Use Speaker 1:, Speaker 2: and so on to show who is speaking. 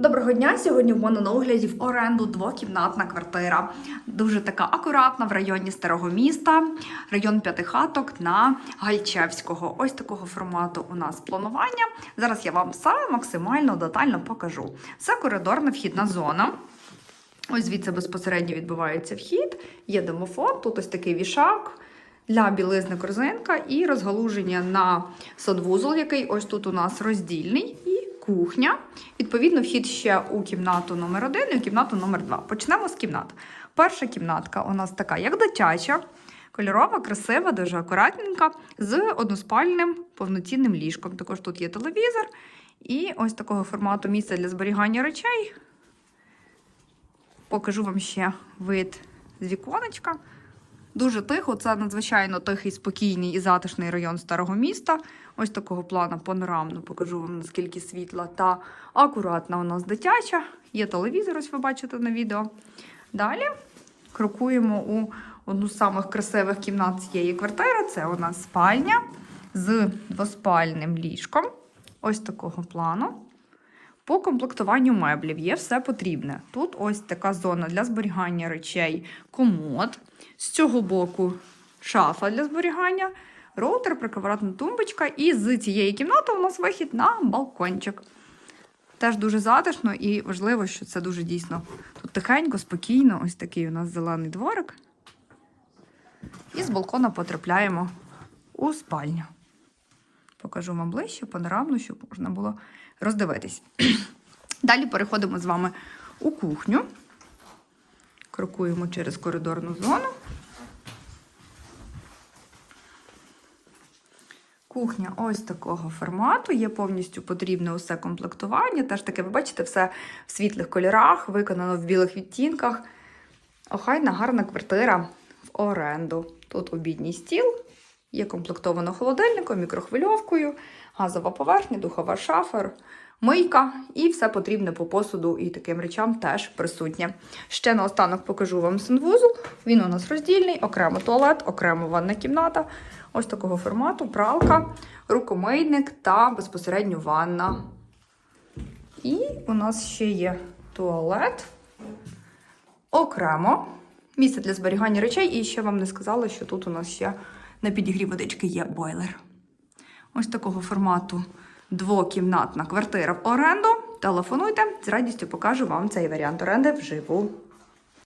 Speaker 1: Доброго дня! Сьогодні в мене на огляді в оренду двокімнатна квартира. Дуже така акуратна в районі старого міста, район п'ятихаток на Гальчевського. Ось такого формату у нас планування. Зараз я вам все максимально детально покажу. Це коридорна вхідна зона. Ось звідси безпосередньо відбувається вхід. Є домофон, тут ось такий вішак. Для білизни корзинка і розгалуження на садвузол, який ось тут у нас роздільний, і кухня. Відповідно, вхід ще у кімнату номер 1 і у кімнату номер 2 Почнемо з кімнат. Перша кімнатка у нас така, як дитяча, кольорова, красива, дуже акуратненька, з односпальним повноцінним ліжком. Також тут є телевізор і ось такого формату місце для зберігання речей. Покажу вам ще вид з віконечка. Дуже тихо, це надзвичайно тихий, спокійний і затишний район старого міста. Ось такого плану панорамно покажу вам, наскільки світла та акуратна у нас дитяча. Є телевізор, ось ви бачите на відео. Далі крокуємо у одну з самих красивих кімнат цієї квартири. Це у нас спальня з двоспальним ліжком. Ось такого плану. По комплектуванню меблів є все потрібне. Тут ось така зона для зберігання речей, комод. З цього боку шафа для зберігання, роутер, прикроватна тумбочка. І з цієї кімнати у нас вихід на балкончик. Теж дуже затишно і важливо, що це дуже дійсно тут тихенько, спокійно. Ось такий у нас зелений дворик. І з балкона потрапляємо у спальню. Покажу вам ближче, панорамно, щоб можна було роздивитись. Далі переходимо з вами у кухню. Крокуємо через коридорну зону. Кухня ось такого формату. Є повністю потрібне усе комплектування. Теж таке, ви бачите, все в світлих кольорах, виконано в білих відтінках. Охайна гарна квартира в оренду. Тут обідній стіл, є комплектовано холодильником, мікрохвильовкою, газова поверхня, духова шафа, мийка і все потрібне по посуду і таким речам теж присутнє. Ще наостанок покажу вам санвузол. Він у нас роздільний, окремо туалет, окремо ванна кімната. Ось такого формату, пралка, рукомийник та безпосередньо ванна. І у нас ще є туалет окремо. Місце для зберігання речей. І ще вам не сказала, що тут у нас ще на підігрі водички є бойлер. Ось такого формату двокімнатна квартира в оренду. Телефонуйте, з радістю покажу вам цей варіант оренди вживу.